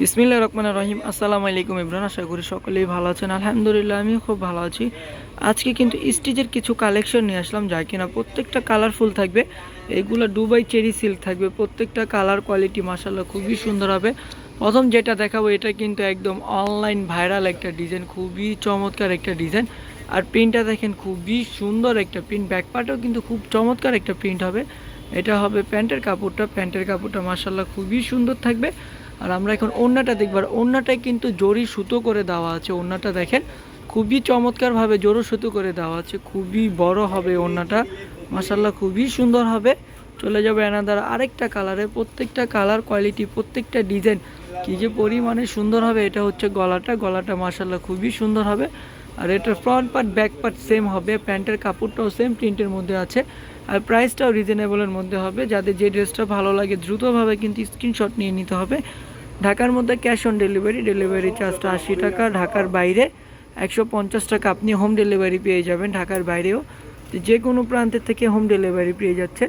বিসমিল্লা রহমান রহিম। আসসালামু আলাইকুম ইমরান, আশা করি সকলেই ভালো আছেন। আলহামদুলিল্লাহ, আমিও খুব ভালো আছি। আজকে কিন্তু স্টিচের কিছু কালেকশন নিয়ে আসলাম, যা কিনা প্রত্যেকটা কালারফুল থাকবে। এগুলো দুবাই চেরি সিল্ক থাকবে। প্রত্যেকটা কালার কোয়ালিটি মাসাল্লাহ খুবই সুন্দর হবে। প্রথম যেটা দেখাবো, এটা কিন্তু একদম অনলাইন ভাইরাল একটা ডিজাইন, খুবই চমৎকার একটা ডিজাইন। আর প্রিন্টটা দেখেন, খুবই সুন্দর একটা প্রিন্ট। ব্যাকপার্টও কিন্তু খুব চমৎকার একটা প্রিন্ট হবে। এটা হবে প্যান্টের কাপড়টা। প্যান্টের কাপড়টা মাসাল্লাহ খুবই সুন্দর থাকবে। আর আমরা এখন ওড়নাটা দেখবার ওড়নাটায় কিন্তু জরি সুতো করে দেওয়া আছে। ওড়নাটা দেখেন, খুবই চমৎকারভাবে জোরো সুতো করে দেওয়া আছে। খুবই বড় হবে ওড়নাটা। মাসাল্লাহ খুবই সুন্দর হবে। চলে যাবে এনাদার আরেকটা কালারে প্রত্যেকটা কালার কোয়ালিটি প্রত্যেকটা ডিজাইন কী যে পরিমাণে সুন্দর হবে, এটা হচ্ছে গলাটা। গলাটা মাসাল্লাহ খুবই সুন্দর হবে। আর এটার front part back part same হবে, প্যান্টের কাপড়টাও সেম প্রিন্টের মধ্যে আছে। আর প্রাইসটাও রিজনেবলের মধ্যে হবে। যাদের যে ড্রেসটা ভালো লাগে, দ্রুতভাবে কিন্তু স্ক্রিনশট নিয়ে নিতে হবে। ঢাকার মধ্যে ক্যাশ অন ডেলিভারি ডেলিভারি চার্জটা আশি টাকা, ঢাকার বাইরে একশো পঞ্চাশ টাকা আপনি হোম ডেলিভারি পেয়ে যাবেন ঢাকার বাইরেও। যে কোনো প্রান্তের থেকে হোম ডেলিভারি পেয়ে যাচ্ছেন।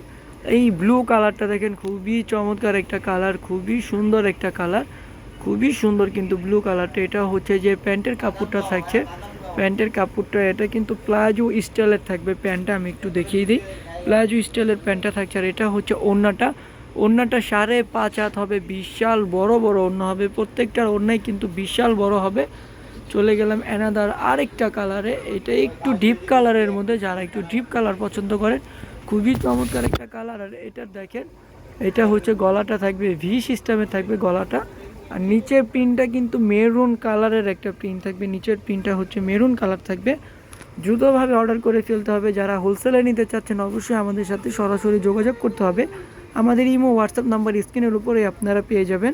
এই ব্লু কালারটা দেখেন, খুবই চমৎকার একটা কালার খুবই সুন্দর একটা কালার খুবই সুন্দর কিন্তু ব্লু কালারটা এটা হচ্ছে যে প্যান্টের কাপড়টা থাকছে প্যান্টের কাপড়টা, এটা কিন্তু প্লাজো স্টাইলের থাকবে। প্যান্টটা আমি একটু দেখিয়ে দিই। প্লাজো স্টাইলের প্যান্টটা থাকছে আর এটা হচ্ছে ওড়নাটা। ওড়নাটা সাড়ে পাঁচ হাত হবে, বিশাল বড় বড় ওড়না হবে। প্রত্যেকটার ওড়নাই কিন্তু বিশাল বড় হবে। চলে গেলাম অ্যানাদার আরেকটা কালারে এটা একটু ডিপ কালারের মধ্যে, যারা একটু ডিপ কালার পছন্দ করেন, খুবই চমৎকার একটা কালার আর এটা দেখেন, এটা হচ্ছে গলাটা থাকবে ভি সিস্টেমে থাকবে গলাটা। আর নিচের প্রিন্টটা কিন্তু মেরুন কালারের একটা প্রিন্ট থাকবে। নিচের প্রিন্টটা হচ্ছে মেরুন কালার থাকবে। দ্রুতভাবে অর্ডার করে ফেলতে হবে। যারা হোলসেলে নিতে চাচ্ছেন, অবশ্যই আমাদের সাথে সরাসরি যোগাযোগ করতে হবে। আমাদের ইমো, হোয়াটসঅ্যাপ নাম্বার স্ক্রিনের উপরে আপনারা পেয়ে যাবেন।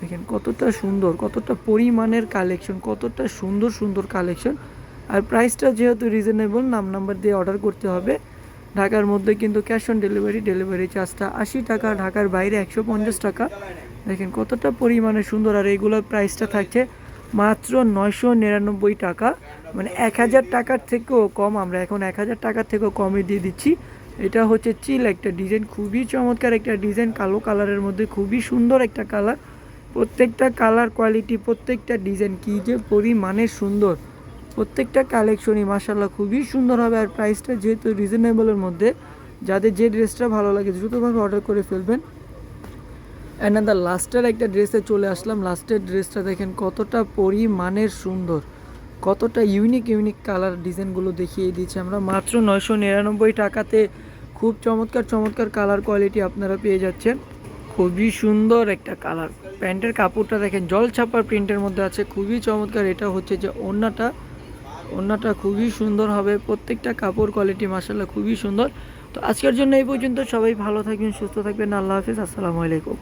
দেখেন কতটা সুন্দর, কতটা পরিমাণের কালেকশন, কতটা সুন্দর সুন্দর কালেকশন। আর প্রাইসটা যেহেতু রিজনেবল, নাম নাম্বার দিয়ে অর্ডার করতে হবে। ঢাকার মধ্যে কিন্তু ক্যাশ অন ডেলিভারি ডেলিভারি চার্জটা আশি টাকা, ঢাকার বাইরে একশো পঞ্চাশ টাকা। দেখেন কতটা পরিমাণে সুন্দর, আর এইগুলোর প্রাইসটা থাকছে মাত্র নয়শো নিরানব্বই টাকা। মানে এক হাজার টাকার থেকেও কম, আমরা এখন এক হাজার টাকার থেকেও কমে দিয়ে দিচ্ছি। এটা হচ্ছে চিল একটা ডিজাইন খুবই চমৎকার একটা ডিজাইন কালো কালারের মধ্যে খুবই সুন্দর একটা কালার প্রত্যেকটা কালার কোয়ালিটি প্রত্যেকটা ডিজাইন কী যে পরিমাণে সুন্দর। প্রত্যেকটা কালেকশনই মাসাল্লাহ খুবই সুন্দর হবে, আর প্রাইসটা যেহেতু রিজনেবলের মধ্যে, যাদের যে ড্রেসটা ভালো লাগে দ্রুতভাবে অর্ডার করে ফেলবেন। অ্যানাদার লাস্টের একটা ড্রেসে চলে আসলাম। লাস্টের ড্রেসটা দেখেন কতটা পরিমাণের সুন্দর। কতটা ইউনিক ইউনিক কালার ডিজাইনগুলো দেখিয়ে দিচ্ছি আমরা। মাত্র নয়শো নিরানব্বই টাকাতে খুব চমৎকার চমৎকার কালার কোয়ালিটি আপনারা পেয়ে যাচ্ছেন। খুবই সুন্দর একটা কালার প্যান্টের কাপড়টা দেখেন, জল ছাপার প্রিন্টের মধ্যে আছে। খুবই চমৎকার। এটা হচ্ছে যে ওড়নাটা। ওড়নাটা খুবই সুন্দর হবে। প্রত্যেকটা কাপড় কোয়ালিটি মাসাল্লাহ খুবই সুন্দর। তো আজকের জন্য এই পর্যন্ত। সবাই ভালো থাকবেন, সুস্থ থাকবেন। আল্লাহ হাফিজ। আসসালামু আলাইকুম।